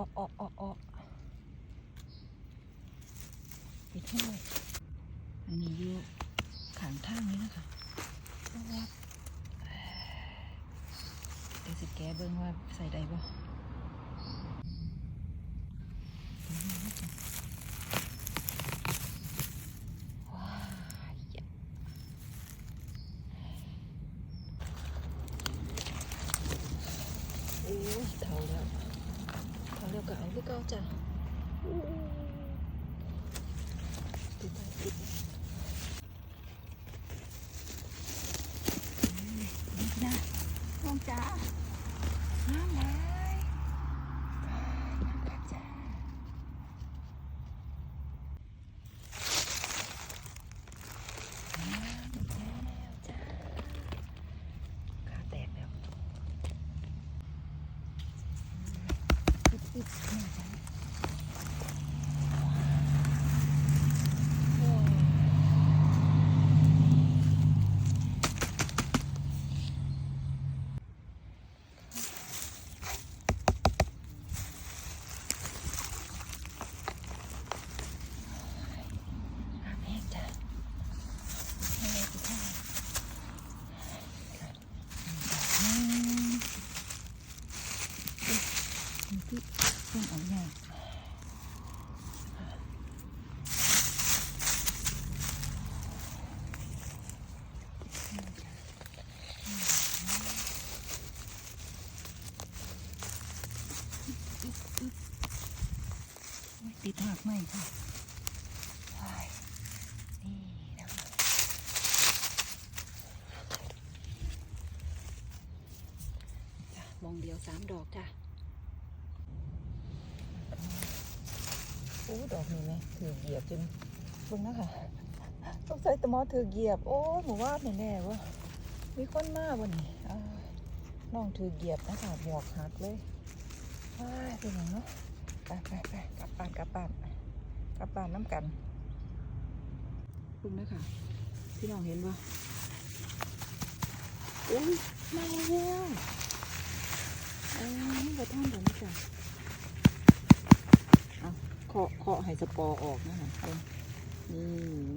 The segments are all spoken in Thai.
ออกออกออกออกปิดให้หน่อยอันนี้อยู่ขางท่างนี้นะคะต้องรับเดี๋ยวสิแกเบิ้งว่าใส่ได้บ่ว้ายโอ้ยเท่าแล้ว เท่าแล้วก็เอาคือเก่าจ้ะอู้ติดไปติดนี่นะน้องจ๋าน้ำไหลน้ำกัดจ้าน้ำแล้วจ้าขาแตกแล้ว ปิดปิดแม่จ้าโอ้ย น้ำแห้งจ้ะไม่ได้กินข้าวอืมนี่ที่ต้องเอาเนี่ย ติดหักไหมค่ะว้ายนี่นะมองเดียวสามดอกจ้ะโอ้ดอกนี้ไหมถือเหยียบจนบิ่งนะคะต้องใส่ตะมอถือเหยียบ โอ้หมู่ว่าแน่ๆวะมีคนมาบนนี้น้องถือเหยียบนะคะหมวกหักเลยว้าเป็นหยังเนาะไปไปไปกลับบ้านกลับบ้าน กลับบ้านน้ำกันคุณนะคะพี่น้องเห็นปะอุ้ยมาแล้วเอ้ยกระท่อนเดี๋ยวนี้จ้ะเอาเคาะเคาะให้สปอร์ออกนะคะเบิ่งนี่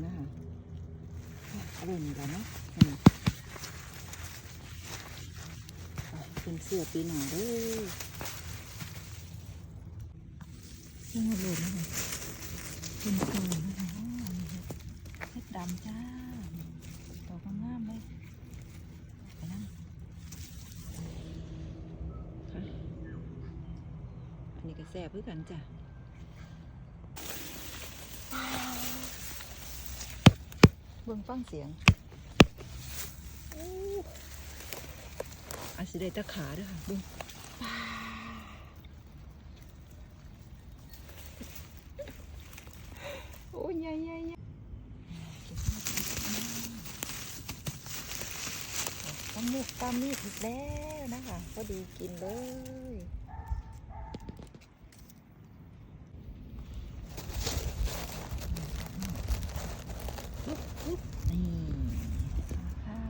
นะคะเอาไว้นี่แล้วเนาะนี่ไปเป็นเสื้อปีหน่อยเด้อนี่หมดเลยนะคะ เป็นคืนะคะอ๋อนี่ค่ะเฮ็ดดำจ้าดอกงามเลยไปนั่งอันนี้ก็แซ่บเพื่อกันจ้ะเบิ่งฟังเสียงอ้อาจสิได้ตะขาด้วยค่ะเบิ่งโอ้ย ใหญ่ใหญ่ใหญ่ปลาหมึกปลามีดอีกแล้วนะคะก็ดีกินเลยปุ๊บปุ๊บนี่ค่ะ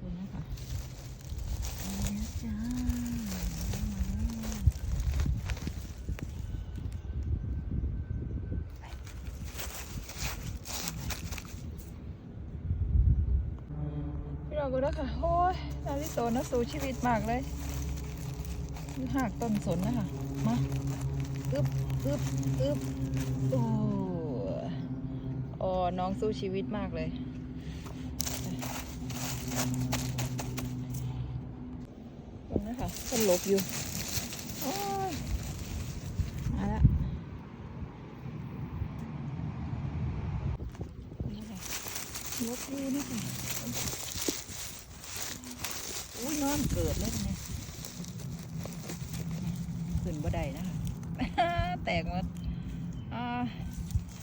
คุณนะคะมาแล้วจ้ามา พี่เราก็แล้วค่ะ โอ้ยนาริโซนะสู้ชีวิตมากเลยหักต้นสนนะคะ มา อึบอึบอึบโอ้อ๋อ น้องสู้ชีวิตมากเลยตรงนะคะต้นหลบอยู่โอ้ยมาละนี่ค่ะหลบอยู่นี่ค่ะ อุ้ยนอนเกิดเลยเนี่ยขึ้นบ่ได้นะคะแตกหมดอ่า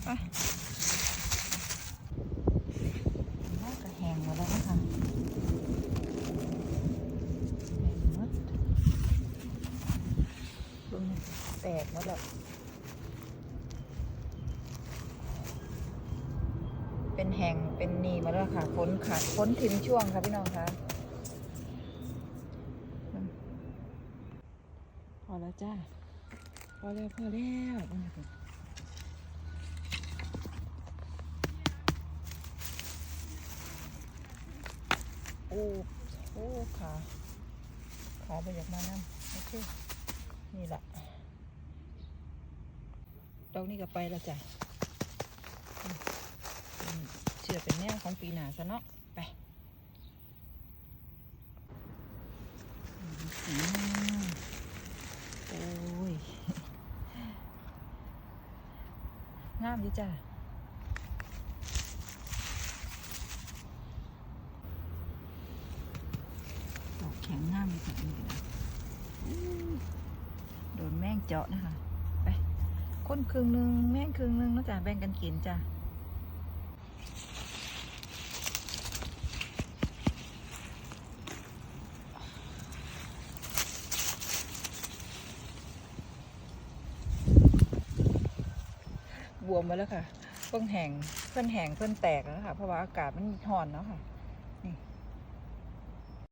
ไปน่าจะแหงหมดแล้วนะคะแห้งหมดเบิ่งแตกหมดแล้วเป็นแหงเป็นนีมาแล้วค่ะฝนขาดฝนทิมช่วงค่ะพี่น้องคะ พอแล้วจ้า พอแล้วพอแล้วบัดนี้ก็โอ้โอ้ขาขาไปอยากมานั่โอเค นี่แหละดอกนี้ก็ไปแล้วจ้ะเชื่อเป็นแนวของปีหนาซะเนาะไปอืมโอ้ย งามดีจ้ะดอกแข็งงามดีจ้ะนี่ก็ได้อู้โดนแม่งเจาะนะคะ ไป คนครึ่งหนึ่งแม่งครึ่งหนึ่งนะจ๊ะแบ่งกันกินจ้ะ บวมมาแล้วค่ะ เพิ่งแห้งเพิ่นแห้งเพิ่นแตกแล้วค่ะ เพราะว่าอากาศมันห่อนเนาะค่ะ